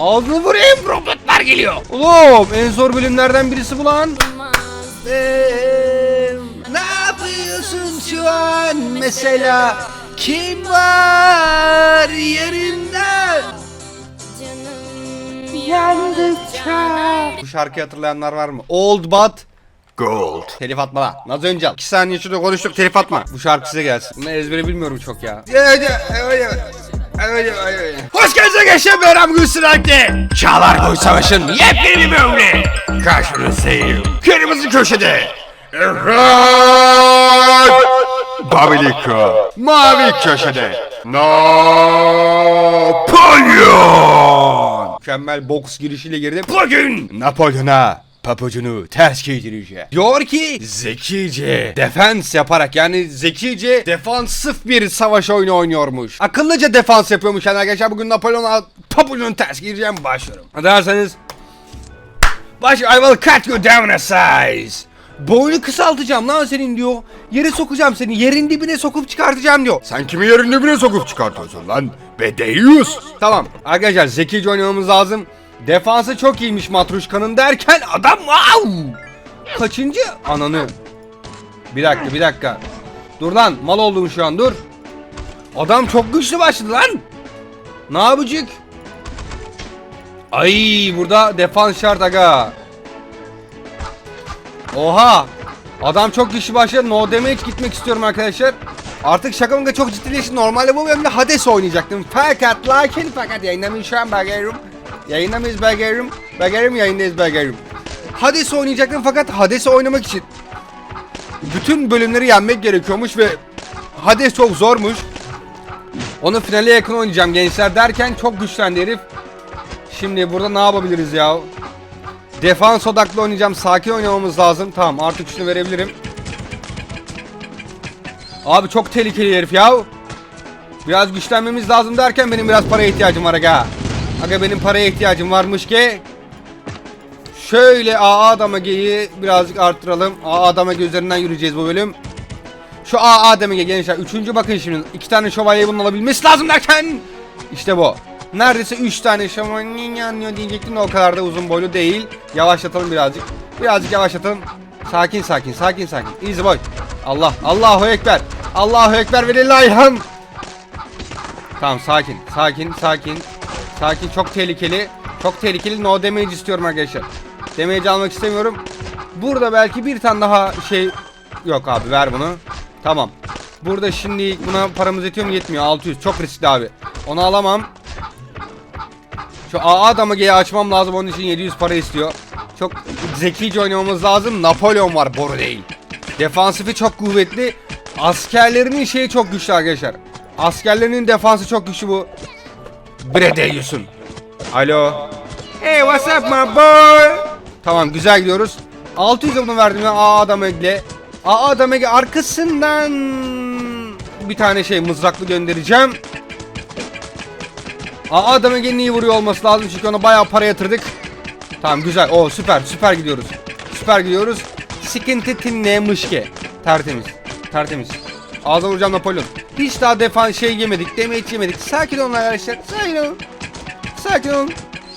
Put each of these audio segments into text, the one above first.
Ağzını vurayım robotlar geliyor. Oğlum en zor bölümlerden birisi bu lan. Ne yapıyorsun şu an mesela? Kim var yerinde? Yandıkça. Bu şarkıyı hatırlayanlar var mı? Old but Gold. Telif atma lan. Az önce al. 2 saniye şurada konuştuk telif atma. Bu şarkı size gelsin. Bunu ezbere bilmiyorum çok ya. Hoş geldiniz gençler ben Ramgül Sırak'te. Çağlar Boy Savaş'ın yepyeni bir bölümüne karşınızdayım. Kırmızı köşede. Evet. Babilika. Mavi köşede. Napolyon. Mükemmel boks girişiyle girdim. Bugün Napolyon'a papucunu ters giydireceğim. Diyor ki zekice defans yaparak yani zekice defansif bir savaş oyunu oynuyormuş. Akıllıca defans yapıyormuş yani arkadaşlar bugün Napolyon'a papucunu ters giydireceğim başlıyorum. Derseniz Baş I will cut you down a size. Boynu kısaltacağım lan senin diyor. Yere sokacağım seni. Yerin dibine sokup çıkartacağım diyor. Sen kimi yerin dibine sokup çıkartıyorsun lan? Bedeyius. Tamam. Arkadaşlar zekice oynamamız lazım. Defansı çok iyiymiş Matruşka'nın derken adam wow! Kaçıncı? Ananı. Bir dakika bir dakika. Dur lan mal oldum şu an dur. Adam çok güçlü başladı lan. Ne yapacak? Ay burada defans şart aga. Oha. Adam çok güçlü başladı. No damage gitmek istiyorum arkadaşlar. Artık şakamın çok ciddileşti. Normalde bu bölümde Hades oynayacaktım. Fakat lakin fakat yayınlamayı şu an belgerim. Yayınlamayız belgerim. Belgerim yayındayız belgerim. Hades oynayacaktım fakat Hades oynamak için bütün bölümleri yenmek gerekiyormuş ve Hades çok zormuş. Onu finale yakın oynayacağım gençler derken çok güçlendi herif. Şimdi burada ne yapabiliriz ya? Defans odaklı oynayacağım. Sakin oynamamız lazım. Tamam artık şunu verebilirim. Abi çok tehlikeli herif ya. Biraz güçlenmemiz lazım derken benim biraz paraya ihtiyacım var aga. Aga benim paraya ihtiyacım varmış ki. Şöyle AA damageyi birazcık arttıralım. AA damage üzerinden yürüyeceğiz bu bölüm. Şu AA damage gençler. Üçüncü bakın şimdi. iki tane şövalye bunun alabilmesi lazım derken. İşte bu. Neredeyse 3 tane şövalye diyecektim de o kadar da uzun boylu değil. Yavaşlatalım birazcık. Birazcık yavaşlatalım. Sakin sakin sakin sakin. Easy boy. Allah Allahu ekber. Allahu ekber ve lillahilham. Tamam sakin sakin sakin. Sakin çok tehlikeli. Çok tehlikeli no damage istiyorum arkadaşlar. Damage almak istemiyorum. Burada belki bir tane daha şey yok abi ver bunu. Tamam. Burada şimdi buna paramız yetiyor mu yetmiyor 600 çok riskli abi. Onu alamam. Şu AA damageyi açmam lazım onun için 700 para istiyor. Çok zekice oynamamız lazım. Napolyon var boru değil. Defansifi çok kuvvetli. Askerlerinin şeyi çok güçlü arkadaşlar. Askerlerinin defansı çok güçlü bu. Bredeus'un. Alo. Hey what's up my boy? Tamam güzel gidiyoruz. 600 bunu verdim ya AA damage'le. AA damage arkasından bir tane şey mızraklı göndereceğim. Aa adamın gene iyi vuruyor olması lazım çünkü ona bayağı para yatırdık. Tamam güzel. O süper süper gidiyoruz. Süper gidiyoruz. Sıkıntı tinlemiş ki. Tertemiz. Tertemiz. Ağzına vuracağım Napolyon. Hiç daha defan şey yemedik. Damage yemedik. Sakin olun arkadaşlar. Sakin olun. Sakin olun.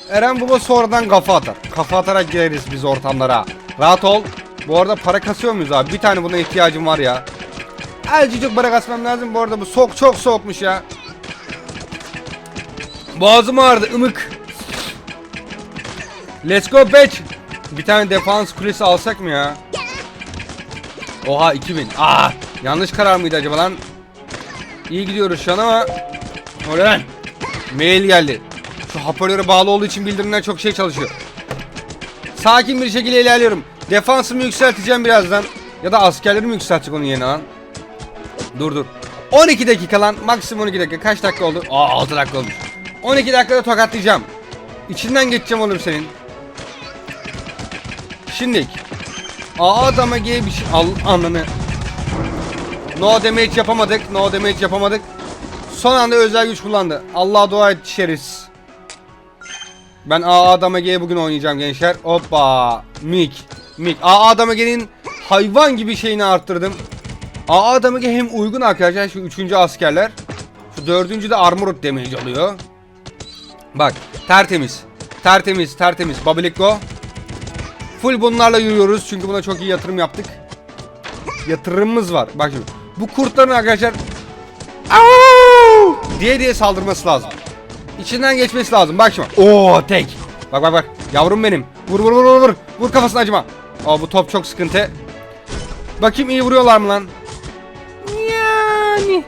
Eren Baba sonradan kafa atar. Kafa atarak gireriz biz ortamlara. Rahat ol. Bu arada para kasıyor muyuz abi? Bir tane buna ihtiyacım var ya. Azıcık para kasmam lazım. Bu arada bu soğuk çok soğukmuş ya. Boğazım ağrıdı ımık. Let's go bitch. Bir tane defans kulesi alsak mı ya? Oha 2000. Aa, yanlış karar mıydı acaba lan? İyi gidiyoruz şu an ama ne lan? Mail geldi. Şu hoparlöre bağlı olduğu için bildirimler çok şey çalışıyor. Sakin bir şekilde ilerliyorum. Defansımı yükselteceğim birazdan. Ya da askerlerimi yükseltecek onun yerine lan. Dur dur. 12 dakika lan. Maksimum 12 dakika. Kaç dakika oldu? Aa 6 dakika olmuş. 12 dakikada tokatlayacağım. İçinden geçeceğim oğlum senin. Şimdi A adama G bir şey al ananı. No damage yapamadık. No damage yapamadık. Son anda özel güç kullandı. Allah dua et şeriz. Ben A adama G bugün oynayacağım gençler. Hoppa. Mik. Mik. A adama G'nin hayvan gibi şeyini arttırdım. A adama G hem uygun arkadaşlar şu üçüncü askerler. Şu dördüncü de armor damage alıyor. Bak tertemiz. Tertemiz tertemiz. Babilikko. Full bunlarla yürüyoruz çünkü buna çok iyi yatırım yaptık. Yatırımımız var. Bak şimdi. Bu kurtların arkadaşlar Au! diye diye saldırması lazım. İçinden geçmesi lazım. Bak şimdi. Oo tek. Bak bak bak. Yavrum benim. Vur vur vur vur vur. Vur kafasına acıma. Aa bu top çok sıkıntı. Bakayım iyi vuruyorlar mı lan? Yani.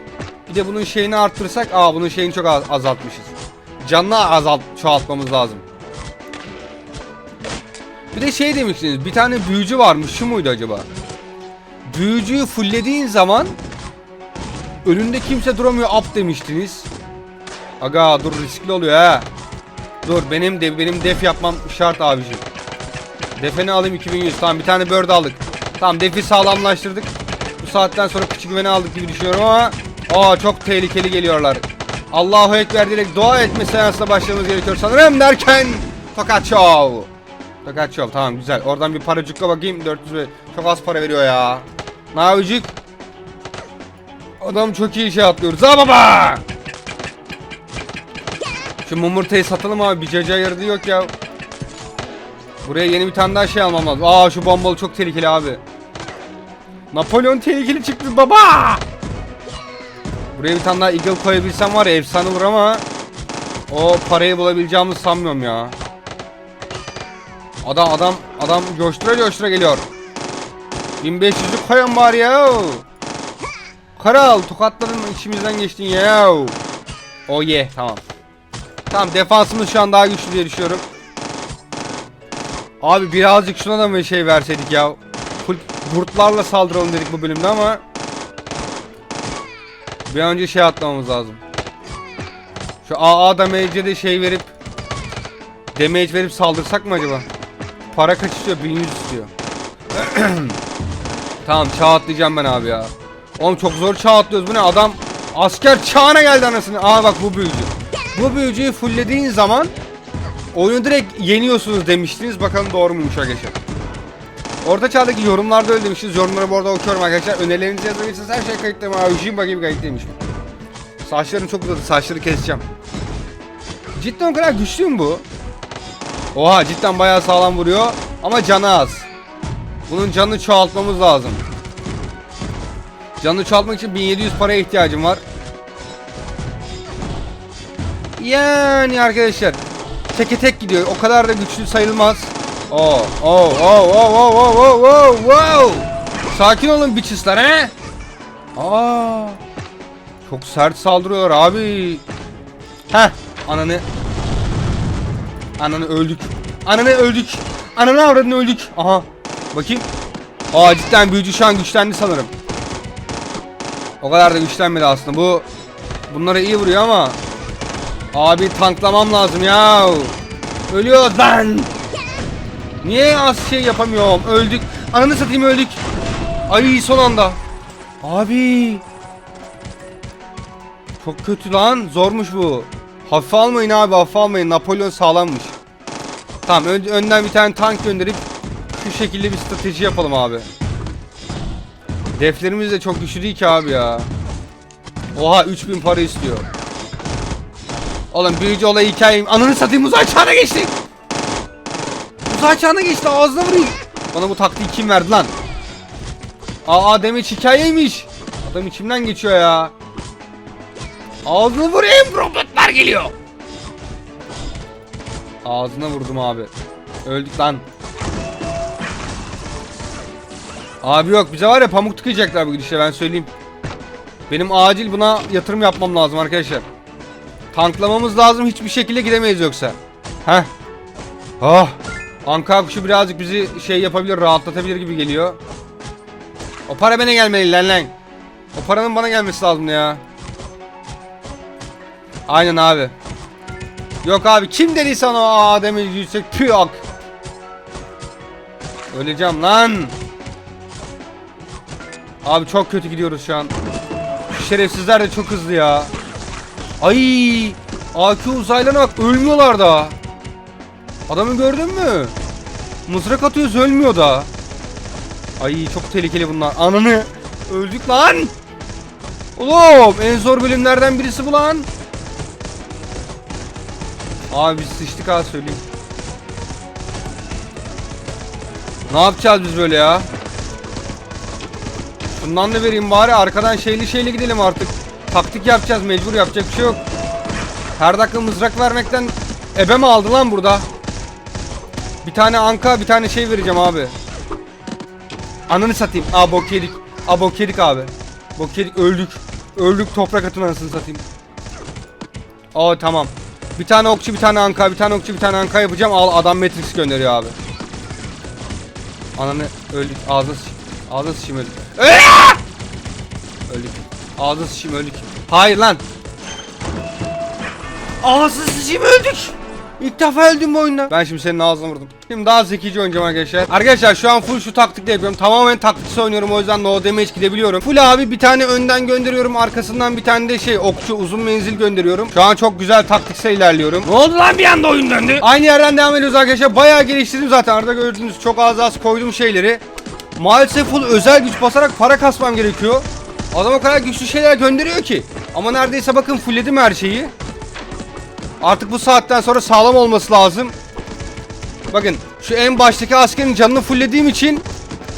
Bir de bunun şeyini arttırsak. Aa bunun şeyini çok az- azaltmışız. Canını azalt çoğaltmamız lazım. Bir de şey demiştiniz. Bir tane büyücü varmış. Şu muydu acaba? Büyücüyü fulllediğin zaman önünde kimse duramıyor up demiştiniz. Aga dur riskli oluyor ha. Dur benim de benim def yapmam şart abicim. Defeni alayım 2100. Tamam bir tane bird aldık. Tamam defi sağlamlaştırdık. Bu saatten sonra küçük güveni aldık gibi düşünüyorum ama Aa çok tehlikeli geliyorlar. Allahu Ekber diyerek dua etme seansına başlamamız gerekiyor sanırım derken Tokat Show. Tokat Show tamam güzel. Oradan bir paracıkla bakayım 400 ve çok az para veriyor ya. Yapacak? Adam çok iyi şey atlıyoruz. Ha baba! Şu mumurtayı satalım abi. Bir caca yaradı yok ya. Buraya yeni bir tane daha şey almam lazım. Aa şu bombalı çok tehlikeli abi. Napolyon tehlikeli çıktı baba. Buraya bir tane daha eagle koyabilsem var ya efsane olur ama o parayı bulabileceğimizi sanmıyorum ya. Adam adam adam coştura coştura geliyor. 1500'lük koyun bari ya. Kral tokatladın mı içimizden geçtin ya. Oh yeah tamam. Tamam defansımız şu an daha güçlü diye düşünüyorum. Abi birazcık şuna da mı şey verseydik ya. Full kurtlarla saldıralım dedik bu bölümde ama bir önce şey atlamamız lazım. Şu AA damage'e de şey verip damage verip saldırsak mı acaba? Para kaç istiyor? 1100 istiyor. tamam çağ atlayacağım ben abi ya. Oğlum çok zor çağ atlıyoruz. Bu ne adam asker çağına geldi anasını. Aa bak bu büyücü. Bu büyücüyü fulllediğin zaman oyunu direkt yeniyorsunuz demiştiniz. Bakalım doğru muymuş arkadaşlar. Orta çağdaki yorumlarda öyle demişiz. Yorumları bu arada okuyorum arkadaşlar. Önerilerinizi yazabilirsiniz. Her şey kayıtlı mı? Ujim bakayım kayıtlıymış. Saçlarım çok uzadı. Saçları keseceğim. Cidden o kadar güçlü mü bu? Oha cidden bayağı sağlam vuruyor. Ama canı az. Bunun canını çoğaltmamız lazım. Canını çoğaltmak için 1700 paraya ihtiyacım var. Yani arkadaşlar teke tek gidiyor. O kadar da güçlü sayılmaz. Oo, oo, oo, oo, oo, oo, oo, oo, oo. Sakin olun bitchesler he. Aa. Çok sert saldırıyorlar abi. Heh, ananı. Ananı öldük. Ananı öldük. Ananı avradını öldük. Aha. Bakayım. Aa cidden büyücü şu an güçlendi sanırım. O kadar da güçlenmedi aslında. Bu bunlara iyi vuruyor ama Abi tanklamam lazım ya. Ölüyor lan. Niye az şey yapamıyorum? Öldük. Ananı satayım öldük. Ay son anda. Abi. Çok kötü lan. Zormuş bu. Hafife almayın abi hafife almayın. Napolyon sağlammış. Tamam ön- önden bir tane tank gönderip şu şekilde bir strateji yapalım abi. Deflerimiz de çok güçlü ki abi ya. Oha 3000 para istiyor. Oğlum büyücü olayı hikayeyim. Ananı satayım uzay çağına geçti. Uzay çağına geçti ağzına vurayım. Bana bu taktiği kim verdi lan? Aa demek hikayeymiş. Adam içimden geçiyor ya. Ağzını vurayım robotlar geliyor. Ağzına vurdum abi. Öldük lan. Abi yok bize var ya pamuk tıkayacaklar bu gidişle ben söyleyeyim. Benim acil buna yatırım yapmam lazım arkadaşlar. Tanklamamız lazım hiçbir şekilde gidemeyiz yoksa. Heh. Oh. Anka kuşu birazcık bizi şey yapabilir rahatlatabilir gibi geliyor. O para bana gelmeli lan lan. O paranın bana gelmesi lazım ya. Aynen abi. Yok abi kim dedi sana o Adem'i yüksek püyak. Öleceğim lan. Abi çok kötü gidiyoruz şu an. Şerefsizler de çok hızlı ya. Ay, AQ uzaylana bak ölmüyorlar da. Adamı gördün mü? Mızrak atıyoruz ölmüyor da. Ay çok tehlikeli bunlar. Ananı öldük lan. Oğlum en zor bölümlerden birisi bu lan. Abi biz sıçtık ha söyleyeyim. Ne yapacağız biz böyle ya? Şundan da vereyim bari arkadan şeyli şeyli gidelim artık. Taktik yapacağız mecbur yapacak bir şey yok. Her dakika mızrak vermekten ebe mi aldı lan burada? Bir tane anka bir tane şey vereceğim abi. Ananı satayım. Aa bok yedik. Aa bok yedik abi. Bok yedik öldük. Öldük toprak atın anasını satayım. Aa tamam. Bir tane okçu bir tane anka bir tane okçu bir tane anka yapacağım. Al adam Matrix gönderiyor abi. Ananı öldük. Ağzına sıçayım. Ağzına sıçayım öldük. Öldük. Ağzına sıçayım öldük. Hayır lan. Ağzına sıçayım öldük. İlk defa öldüm bu oyunda. Ben şimdi senin ağzına vurdum. Şimdi daha zekice oynayacağım arkadaşlar. Arkadaşlar şu an full şu taktikle yapıyorum. Tamamen taktiksel oynuyorum o yüzden no damage gidebiliyorum. Full abi bir tane önden gönderiyorum. Arkasından bir tane de şey okçu uzun menzil gönderiyorum. Şu an çok güzel taktiksel ilerliyorum. Ne oldu lan bir anda oyun döndü? Aynı yerden devam ediyoruz arkadaşlar. Bayağı geliştirdim zaten. Arada gördüğünüz çok az az koyduğum şeyleri. Maalesef full özel güç basarak para kasmam gerekiyor. Adam o kadar güçlü şeyler gönderiyor ki. Ama neredeyse bakın fullledim her şeyi. Artık bu saatten sonra sağlam olması lazım. Bakın şu en baştaki askerin canını fulllediğim için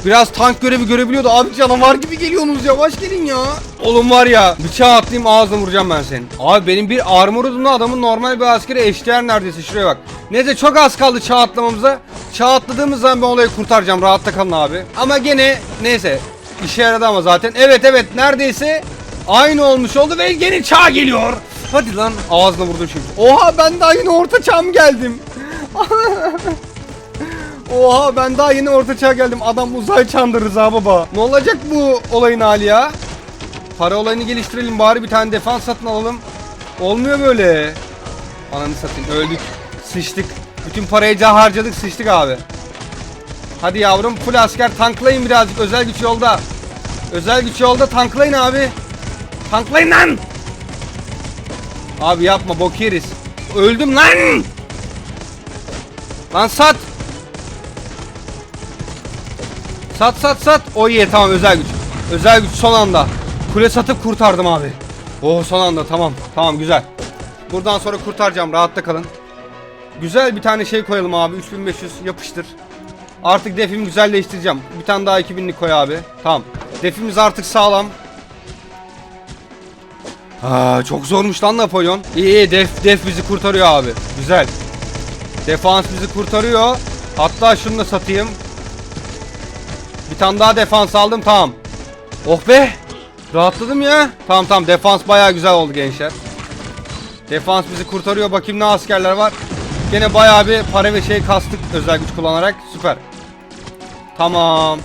biraz tank görevi görebiliyordu. Abi canavar gibi geliyorsunuz yavaş gelin ya. Oğlum var ya bıçağı atlayayım ağzına vuracağım ben senin. Abi benim bir armorumla adamın normal bir askere eşdeğer neredeyse şuraya bak. Neyse çok az kaldı çağ atlamamıza. Çağ atladığımız zaman ben olayı kurtaracağım rahatta kalın abi. Ama gene neyse işe yaradı ama zaten. Evet evet neredeyse aynı olmuş oldu ve gene çağ geliyor. Hadi lan ağzına vurdum şimdi. Oha ben daha yine orta çağım geldim. Oha ben daha yeni orta çağ geldim. Adam uzay çağında Rıza baba. Ne olacak bu olayın hali ya? Para olayını geliştirelim bari bir tane defans satın alalım. Olmuyor böyle. Ananı satayım öldük. Sıçtık. Bütün parayı ca harcadık sıçtık abi. Hadi yavrum full asker tanklayın birazcık özel güç yolda. Özel güç yolda tanklayın abi. Tanklayın lan. Abi yapma bok yeriz. Öldüm lan. Lan sat. Sat sat sat. O iyi tamam özel güç. Özel güç son anda. Kule satıp kurtardım abi. Oh son anda tamam. Tamam güzel. Buradan sonra kurtaracağım rahatta kalın. Güzel bir tane şey koyalım abi. 3500 yapıştır. Artık defimi güzelleştireceğim. Bir tane daha 2000'lik koy abi. Tamam. Defimiz artık sağlam. Aa, çok zormuş lan Napolyon. İyi iyi def, def bizi kurtarıyor abi. Güzel. Defans bizi kurtarıyor. Hatta şunu da satayım. Bir tane daha defans aldım tamam. Oh be. Rahatladım ya. Tamam tamam defans baya güzel oldu gençler. Defans bizi kurtarıyor. Bakayım ne askerler var. Gene bayağı bir para ve şey kastık özel güç kullanarak. Süper. Tamam.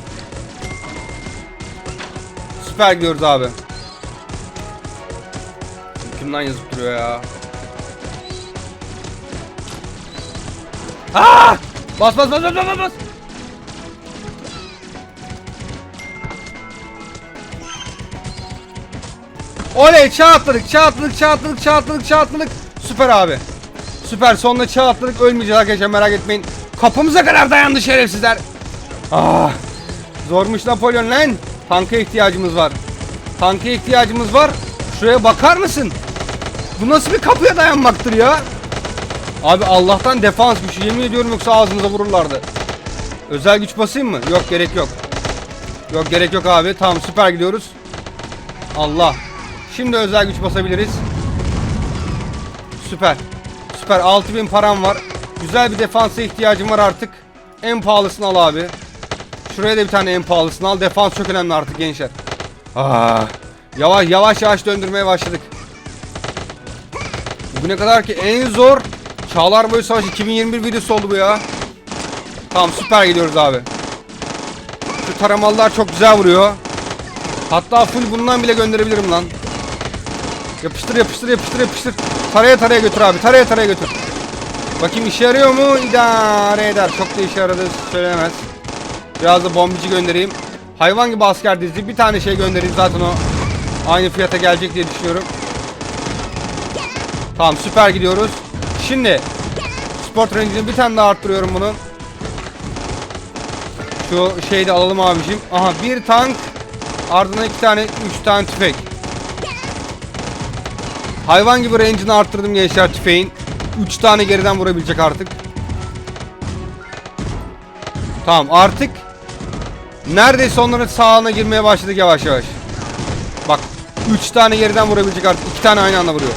Süper gidiyoruz abi. Kimden yazıp duruyor ya? Aa! Bas bas bas bas bas bas. Oley çağ atladık, çağ atladık, çağ. Süper abi. Süper sonunda çağ ölmeyeceğiz arkadaşlar merak etmeyin. Kapımıza kadar dayandı şerefsizler. Ah. Zormuş Napolyon lan. Tanka ihtiyacımız var. Tanka ihtiyacımız var. Şuraya bakar mısın? Bu nasıl bir kapıya dayanmaktır ya? Abi Allah'tan defans gücü yemin ediyorum yoksa ağzımıza vururlardı. Özel güç basayım mı? Yok gerek yok. Yok gerek yok abi. Tamam süper gidiyoruz. Allah. Şimdi özel güç basabiliriz. Süper. Süper 6000 param var. Güzel bir defansa ihtiyacım var artık. En pahalısını al abi. Şuraya da bir tane en pahalısını al. Defans çok önemli artık gençler. Ah. Yavaş yavaş yavaş döndürmeye başladık. Bugüne kadar ki en zor Çağlar Boyu Savaş 2021 videosu oldu bu ya. Tamam süper gidiyoruz abi. Şu taramalılar çok güzel vuruyor. Hatta full bundan bile gönderebilirim lan. Yapıştır yapıştır yapıştır yapıştır. Taraya taraya götür abi. Taraya taraya götür. Bakayım işe yarıyor mu? İdare eder. Çok da işe yaradığı söylenemez. Biraz da bombici göndereyim. Hayvan gibi asker dizi. Bir tane şey göndereyim zaten o aynı fiyata gelecek diye düşünüyorum. Tamam süper gidiyoruz. Şimdi Sport range'ini bir tane daha arttırıyorum bunun. Şu şeyi de alalım abicim. Aha bir tank ardından iki tane üç tane tüfek. Hayvan gibi range'ini arttırdım gençler tüfeğin. 3 tane geriden vurabilecek artık. Tamam artık neredeyse onların sağına girmeye başladık yavaş yavaş. Bak 3 tane yerden vurabilecek artık 2 tane aynı anda vuruyor.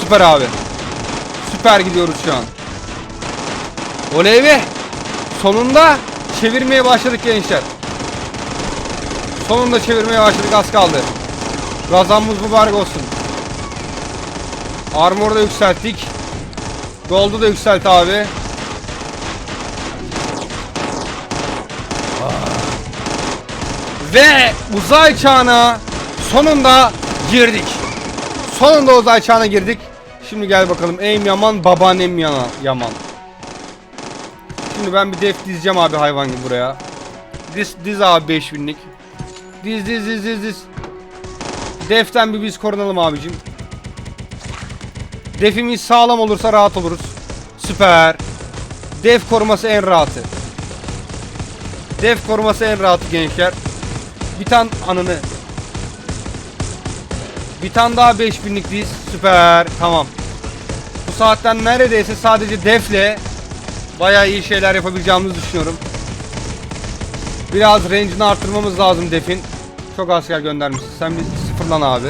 Süper abi. Süper gidiyoruz şu an. Oley be. Sonunda çevirmeye başladık gençler. Sonunda çevirmeye başladık az kaldı. Gazamız mübarek olsun. Armor'u da yükselttik. Gold'u da yükselt abi. Ve uzay çağına sonunda girdik. Sonunda uzay çağına girdik. Şimdi gel bakalım. Eym yaman, babaannem yana yaman. Şimdi ben bir def dizeceğim abi hayvan gibi buraya. Diz, diz abi 5000'lik. Diz diz diz diz diz. Deften bir biz korunalım abicim. Defimiz sağlam olursa rahat oluruz. Süper. Def koruması en rahatı. Def koruması en rahatı gençler. Bir tane anını. Bir tane daha 5000'lik diz. Süper. Tamam. Bu saatten neredeyse sadece defle bayağı iyi şeyler yapabileceğimizi düşünüyorum. Biraz range'ini arttırmamız lazım defin. Çok asker göndermişsin. Sen bir sıfırlan abi.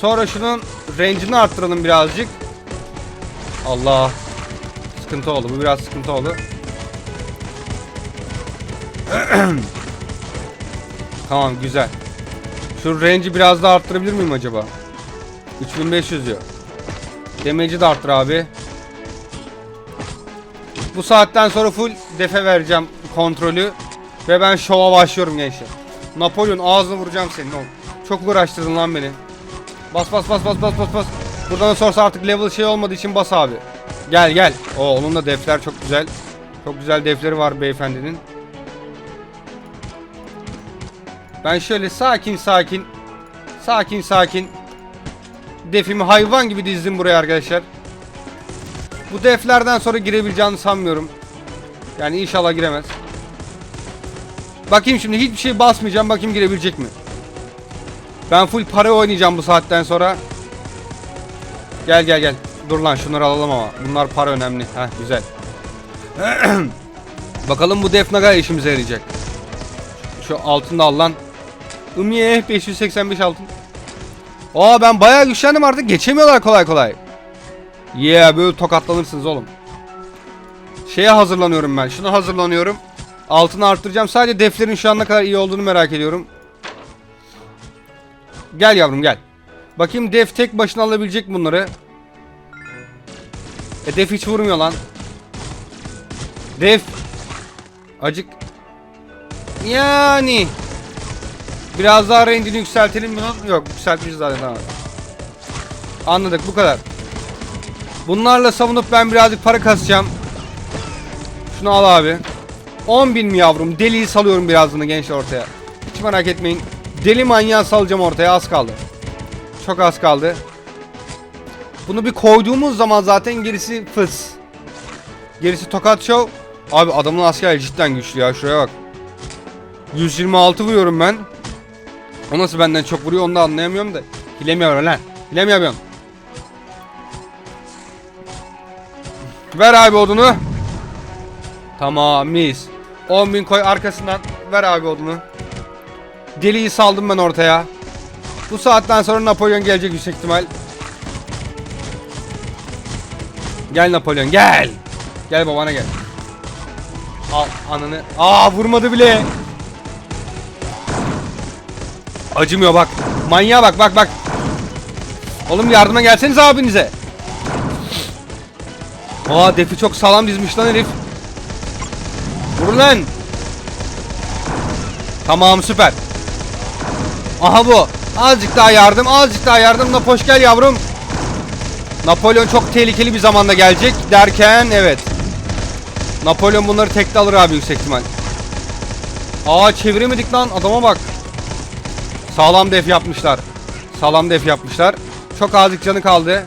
Sonra şunun range'ini arttıralım birazcık. Allah. Sıkıntı oldu. Bu biraz sıkıntı oldu. tamam güzel. Şu range'i biraz daha arttırabilir miyim acaba? 3500 diyor. Damage'i de arttır abi. Bu saatten sonra full defe vereceğim kontrolü. Ve ben şova başlıyorum gençler. Napolyon ağzını vuracağım senin oğlum. Çok uğraştırdın lan beni. Bas bas bas bas bas bas bas. Buradan sonrası artık level şey olmadığı için bas abi. Gel gel. O onun da defler çok güzel. Çok güzel defleri var beyefendinin. Ben şöyle sakin sakin sakin sakin defimi hayvan gibi dizdim buraya arkadaşlar. Bu deflerden sonra girebileceğini sanmıyorum. Yani inşallah giremez. Bakayım şimdi hiçbir şey basmayacağım. Bakayım girebilecek mi? Ben full para oynayacağım bu saatten sonra. Gel gel gel. Dur lan şunları alalım ama. Bunlar para önemli. Heh güzel. Bakalım bu def ne kadar işimize yarayacak. Şu altını da al lan. Ümiye 585 altın. Aa ben bayağı güçlendim artık. Geçemiyorlar kolay kolay. Yeah böyle tokatlanırsınız oğlum. Şeye hazırlanıyorum ben. Şuna hazırlanıyorum. Altını arttıracağım. Sadece deflerin şu an ne kadar iyi olduğunu merak ediyorum. Gel yavrum gel. Bakayım def tek başına alabilecek mi bunları. E def hiç vurmuyor lan. Def. Acık. Yani. Biraz daha range'ini yükseltelim bunu. Yok yükseltmişiz zaten tamam. Anladık bu kadar. Bunlarla savunup ben birazcık para kasacağım. Şunu al abi. 10 bin mi yavrum? Deliyi salıyorum birazını gençler ortaya. Hiç merak etmeyin. Deli manyağı salacağım ortaya az kaldı. Çok az kaldı. Bunu bir koyduğumuz zaman zaten gerisi fıs. Gerisi tokat show. Abi adamın askeri cidden güçlü ya şuraya bak. 126 vuruyorum ben. O nasıl benden çok vuruyor onu da anlayamıyorum da. Hilemiyorum lan. Hilemiyorum. Ver abi odunu. Tamam mis. 10.000 koy arkasından ver abi odunu. Deliyi saldım ben ortaya. Bu saatten sonra Napolyon gelecek yüksek ihtimal. Gel Napolyon gel. Gel babana gel. Al ananı. Aa vurmadı bile. Acımıyor bak. Manyağa bak bak bak. Oğlum yardıma gelseniz abinize. Aa defi çok sağlam dizmiş lan herif. Vurun lan. Tamam süper. Aha bu. Azıcık daha yardım, azıcık daha yardım. Napoş gel yavrum. Napolyon çok tehlikeli bir zamanda gelecek derken evet. Napolyon bunları tekte alır abi yüksek ihtimal. Aa çeviremedik lan adama bak. Sağlam def yapmışlar. Sağlam def yapmışlar. Çok azıcık canı kaldı.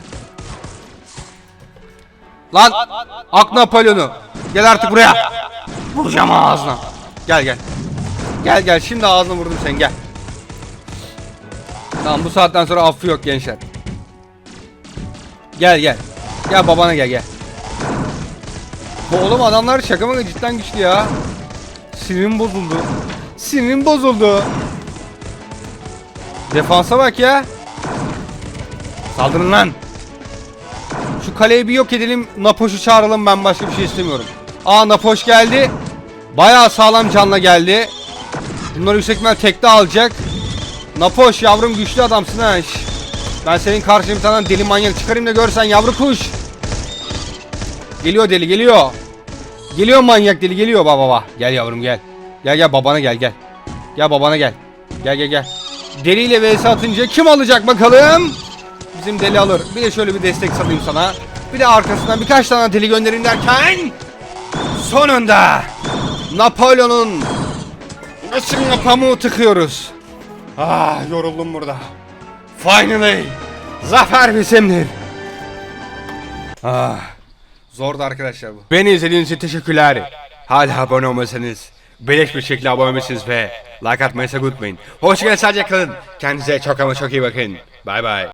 Lan ak Napolyon'u. Gel artık buraya. Vuracağım ağzına. Gel gel. Gel gel şimdi ağzına vurdum sen gel. Tamam bu saatten sonra affı yok gençler. Gel gel. Gel babana gel gel. Bu oğlum adamlar şaka mı cidden güçlü ya. Sinirim bozuldu. Sinirim bozuldu. Defansa bak ya. Saldırın lan. Şu kaleyi bir yok edelim. Napoş'u çağıralım ben başka bir şey istemiyorum. Aa Napoş geldi. Bayağı sağlam canla geldi. Bunları yüksek ihtimal tekte alacak. Napoş yavrum güçlü adamsın ha. Ben senin karşına bir deli manyak çıkarayım da görsen yavru kuş. Geliyor deli geliyor. Geliyor manyak deli geliyor baba baba. Gel yavrum gel. Gel gel babana gel gel. Gel babana gel. Gel gel gel. Deliyle vs atınca kim alacak bakalım? Bizim deli alır. Bir de şöyle bir destek salayım sana. Bir de arkasından birkaç tane deli göndereyim derken sonunda Napolyon'un Nasıl pamuğu tıkıyoruz. Ah yoruldum burada. Finally. Zafer bizimdir. Ah. Zordu arkadaşlar bu. Beni izlediğiniz için teşekkürler. Hala abone olmasanız beleş bir şekilde abone olmalısınız ve like atmayı sakın unutmayın. Hoşçakalın sadece kalın. Kendinize çok ama çok iyi bakın. Bay bay.